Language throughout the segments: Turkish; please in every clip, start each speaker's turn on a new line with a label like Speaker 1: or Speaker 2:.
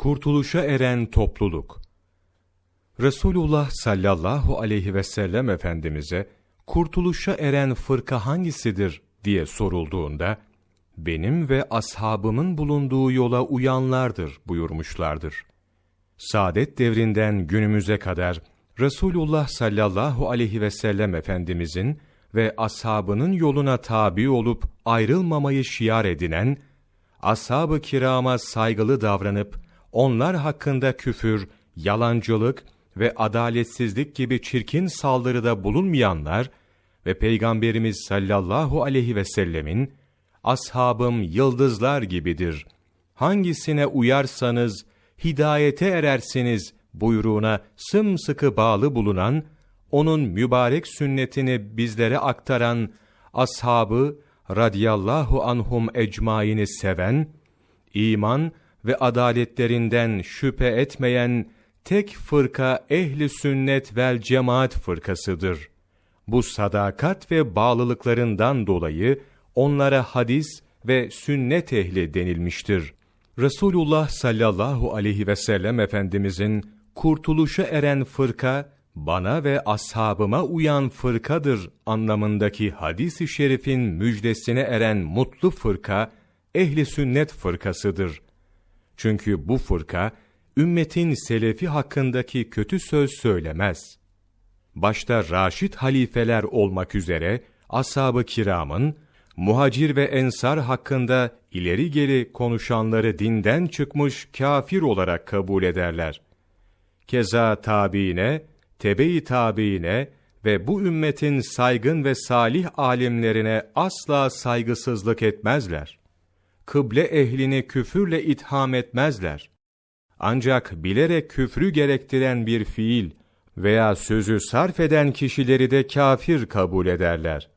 Speaker 1: Kurtuluşa eren topluluk Resulullah sallallahu aleyhi ve sellem Efendimiz'e kurtuluşa eren fırka hangisidir diye sorulduğunda, benim ve ashabımın bulunduğu yola uyanlardır buyurmuşlardır. Saadet devrinden günümüze kadar Resulullah sallallahu aleyhi ve sellem Efendimizin ve ashabının yoluna tabi olup ayrılmamayı şiar edinen, ashab-ı kirama saygılı davranıp, onlar hakkında küfür, yalancılık ve adaletsizlik gibi çirkin saldırıda bulunmayanlar ve Peygamberimiz sallallahu aleyhi ve sellemin, ashabım yıldızlar gibidir. Hangisine uyarsanız, hidayete erersiniz buyruğuna sımsıkı bağlı bulunan, onun mübarek sünnetini bizlere aktaran ashabı radiyallahu anhum ecmaini seven, iman ve adaletlerinden şüphe etmeyen tek fırka ehli sünnet vel cemaat fırkasıdır. Bu sadakat ve bağlılıklarından dolayı onlara hadis ve sünnet ehli denilmiştir. Resulullah sallallahu aleyhi ve sellem Efendimizin kurtuluşa eren fırka, bana ve ashabıma uyan fırkadır anlamındaki hadis-i şerifin müjdesine eren mutlu fırka, ehli sünnet fırkasıdır. Çünkü bu fırka, ümmetin selefi hakkındaki kötü söz söylemez. Başta raşit halifeler olmak üzere, ashab-ı kiramın, muhacir ve ensar hakkında ileri geri konuşanları dinden çıkmış kafir olarak kabul ederler. Keza tabiine, tebe-i tabiine ve bu ümmetin saygın ve salih alimlerine asla saygısızlık etmezler. Kıble ehlini küfürle itham etmezler. Ancak bilerek küfrü gerektiren bir fiil veya sözü sarf eden kişileri de kafir kabul ederler.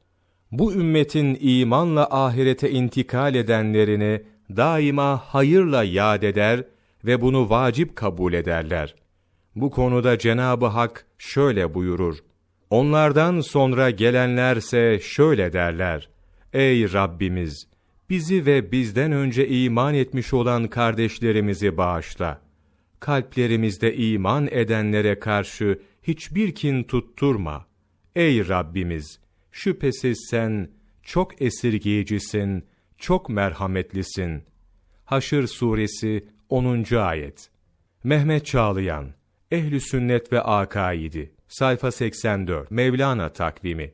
Speaker 1: Bu ümmetin imanla ahirete intikal edenlerini daima hayırla yad eder ve bunu vacip kabul ederler. Bu konuda Cenab-ı Hak şöyle buyurur. Onlardan sonra gelenlerse şöyle derler. Ey Rabbimiz! Bizi ve bizden önce iman etmiş olan kardeşlerimizi bağışla. Kalplerimizde iman edenlere karşı hiçbir kin tutturma. Ey Rabbimiz! Şüphesiz sen çok esirgeyicisin, çok merhametlisin. Haşr suresi 10. ayet. Mehmet Çağlayan Ehli Sünnet ve Akaidi Sayfa 84 Mevlana takvimi